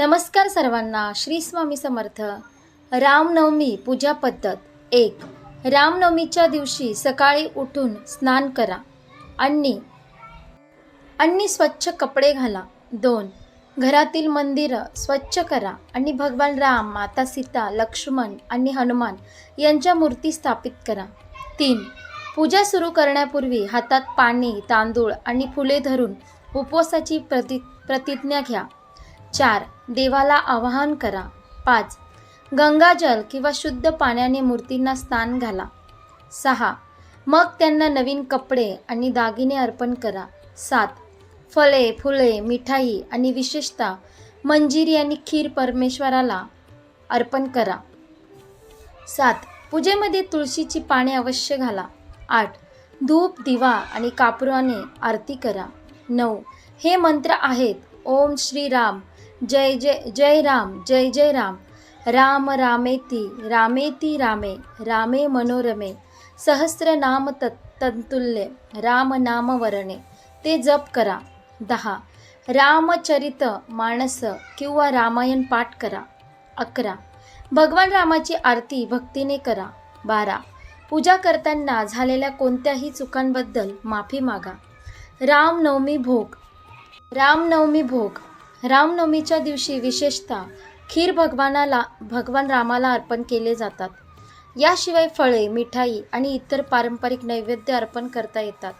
नमस्कार सर्वांना श्री स्वामी समर्थ. रामनवमी पूजा पद्धत एक. रामनवमीच्या दिवशी सकाळी उठून स्नान करा. आणि आणि स्वच्छ कपडे घाला. दोन. घरातील मंदिरं स्वच्छ करा आणि भगवान राम माता सीता लक्ष्मण आणि हनुमान यांच्या मूर्ती स्थापित करा. तीन. पूजा सुरू करण्यापूर्वी हातात पाणी तांदूळ आणि फुले धरून उपवासाची प्रति प्रतिज्ञा घ्या. चार. देवाला आवाहन करा. पाच. गंगाजल किंवा शुद्ध पाण्याने मूर्तींना स्नान घाला. सहा. मग त्यांना नवीन कपडे आणि दागिने अर्पण करा. सात. फळे फुले मिठाई आणि विशेषतः मंजिरी आणि खीर परमेश्वराला अर्पण करा. सात. पूजेमध्ये तुळशीची पाने अवश्य घाला. आठ. धूप दिवा आणि कापुराने आरती करा. नऊ. हे मंत्र आहेत. ओम श्री राम जय जय जय राम जय जय राम. राम रामेती रामेती रामे रामे मनोरमे. सहस्रनाम तत् तंतुल्य राम नाम वरणे. ते जप करा. दहा. रामचरित माणस किंवा रामायण पाठ करा. अकरा. भगवान रामाची आरती भक्तीने करा. बारा. पूजा करताना झालेल्या कोणत्याही चुकांबद्दल माफी मागा. रामनवमी भोग. रामनवमी भोग. रामनवमीच्या दिवशी विशेषतः खीर भगवानाला भगवान रामाला अर्पण केले जातात. याशिवाय फळे मिठाई आणि इतर पारंपरिक नैवेद्य अर्पण करता येतात.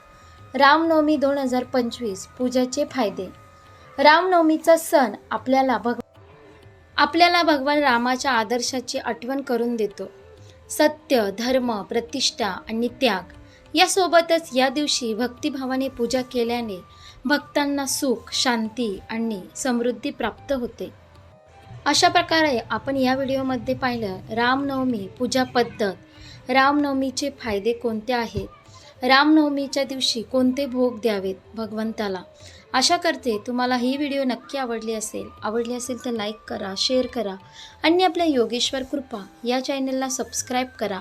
रामनवमी दोन हजार पंचवीस पूजाचे फायदे. रामनवमीचा सण आपल्याला भग आपल्याला भगवान रामाच्या आदर्शाची आठवण करून देतो. सत्य धर्म प्रतिष्ठा आणि त्याग यासोबतच या दिवशी भक्तिभावाने पूजा केल्याने भक्तांना सुख शांती आणि समृद्धी प्राप्त होते. अशा प्रकारे आपण या व्हिडिओमध्ये पाहिलं रामनवमी पूजा पद्धत. रामनवमीचे फायदे कोणते आहेत? रामनवमीच्या दिवशी कोणते भोग द्यावेत भगवंताला? आशा करते तुम्हाला ही व्हिडिओ नक्की आवडली असेल. आवडली असेल तर लाईक करा शेअर करा आणि आपल्या योगेश्वर कृपा या चॅनलला सबस्क्राईब करा.